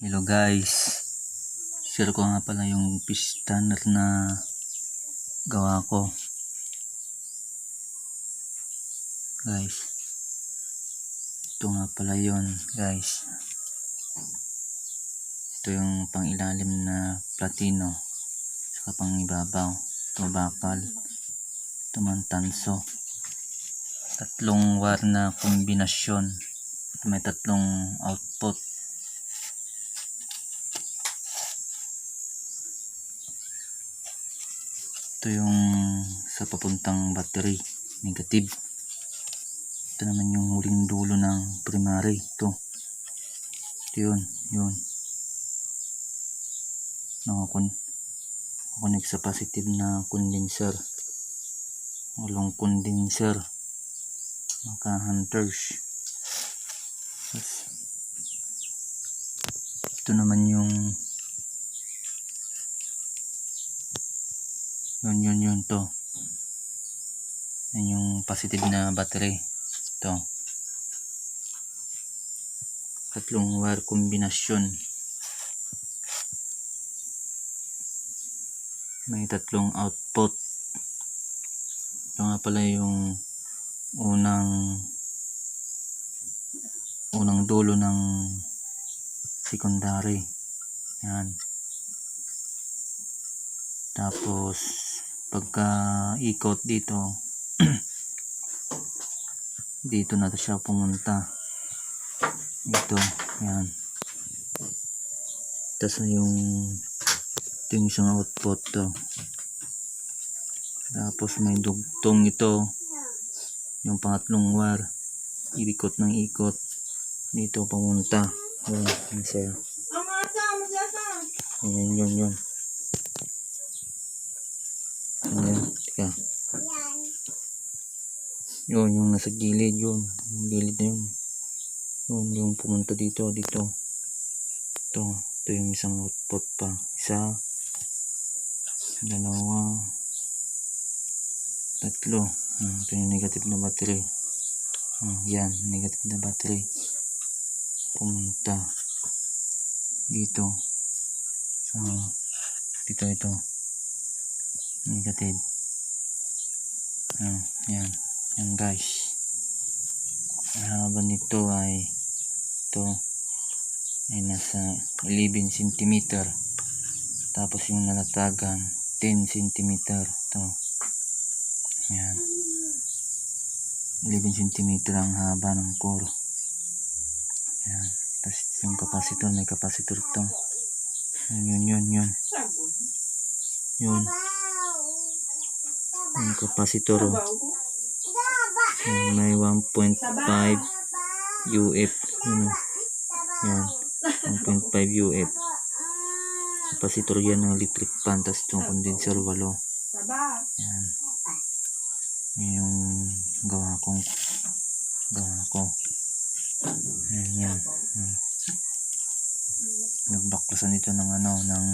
Hello guys. Share ko nga pala yung tanner na gawa ko. Guys. Ito nga pala yun guys. Ito yung pang ilalim na platino. Saka pang ibabaw. Ito bakal. Ito man tanso. Tatlong wire na kombinasyon. May tatlong output. Ito yung sa papuntang battery negative. Ito naman yung huling dulo ng primary. Ito. Ito yun yun. Nakakon connect sa positive na condenser. Walong condenser. Maka hunters ito naman yung yun yun yun to. Yan yung positive na battery. To tatlong wire kombinasyon. May tatlong output. Ito nga pala yung unang unang dulo ng secondary. Yan. Tapos pagka ikot dito dito na siya pumunta. Dito yan. Tapos yung ito yung isang output to. Tapos may dugtong ito. Yung pangatlong wire. Ikot ng ikot. Dito pumunta. Yun yun siya yun yun yun Ayan, tika. Yun, yung nasa gilid yun. Yung gilid na yun. Yun, yung pumunta dito, dito. Ito, ito yung isang output pa. Isa, dalawa, tatlo. Ah, ito yung negative na battery. Ah, yan, negative na battery. Pumunta dito. So, dito ito negative ah, yan yan guys haba nito ay ito ay nasa 11 cm tapos yung nalatagan 10 cm ito. Yan 11 cm ang haba ng core yan tapos yung capacitor may capacitor ito. Yun yun yun yun. Yun. Yung capacitor oh. Yan, may 1.5 UF ano? Yan 1.5 UF capacitor yan ng electric fan tapos itong condenser walo. Yan yan yung gawa kong gawa ko. Yan yan. Hmm. nagbaklasan ito ng ano ng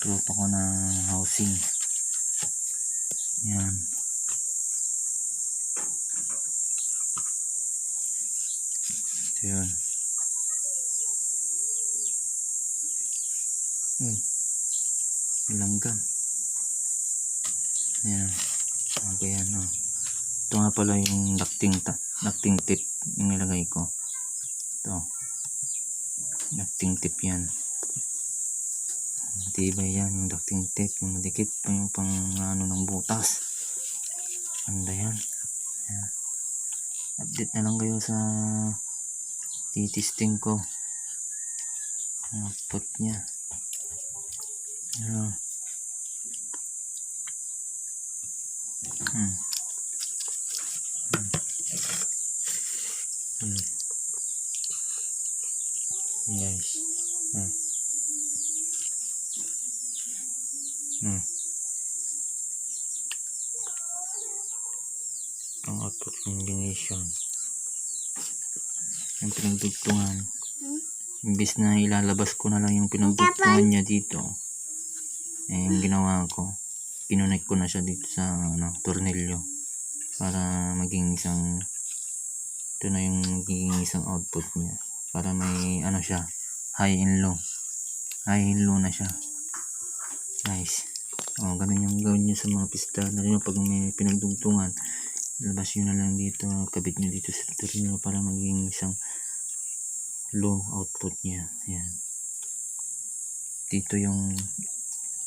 tropa ko ng housing. Yan. Langgam. Yan. Okay yan. Oh. Ito nga pala yung ducting, ta ducting tip yung nilagay ko. Ito. Ducting tip yan. Matibay yan yung ducting tape. Yung madikit pa yung pang ano ng butas. Ganda yan. yan. Update na lang kayo sa titisting ko. Ang output niya. Yan. Hmm. Hmm. Hmm. Guys. Hmm. Hmm. Ang output combination. Yung pinagdugtungan. Imbis na ilalabas ko na lang yung pinagdugtungan niya dito. Eh, yung ginawa ko. Kinunik ko na siya dito sa ano, tornilyo. Para maging isang ito na yung magiging isang output niya. Para may ano siya high and low. High and low na siya. Guys. Oh, ganun yung gawin nyo sa mga pista. Lalo na pag may pinagdugtungan. Labas nyo na lang dito. Kabit nyo dito sa tornilyo para maging isang low output niya. Ayan. Dito yung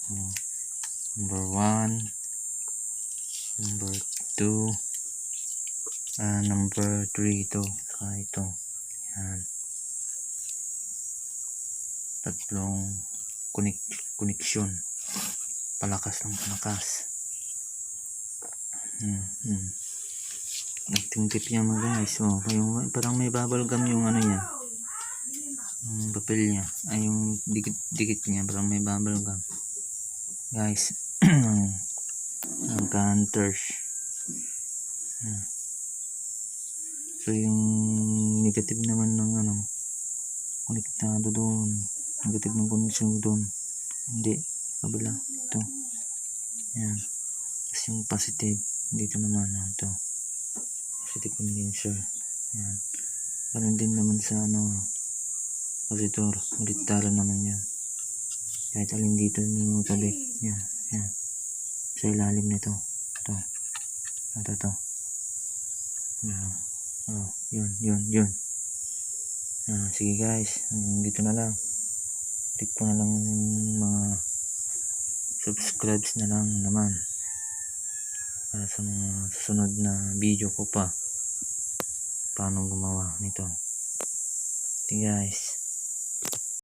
number 1 number 2 ah number 3 ito saka ito. Yan. Tatlong konek koneksyon palakas ng palakas. Hmm, hmm. niya mga guys oh, yung, parang may bubble gum yung ano niya. Yung papel niya. Ay yung dikit dikit niya parang may bubble gum guys ang counters. So yung negative naman ng ano konektado doon negative ng connection doon hindi kabila ito. Yan tapos yung positive dito naman oh, ito. Positive condenser. Yan ganun din naman sa ano positor. Ulit talo naman yan kahit alin dito yung kabit yan yan sa ilalim nito. Ito. Ito ito. Yan oh yun yun yun. Ah, sige guys. Hanggang dito na lang. Click po na lang mga subscribes na lang naman. Para sa mga susunod na video ko pa. Paano gumawa nito. Okay guys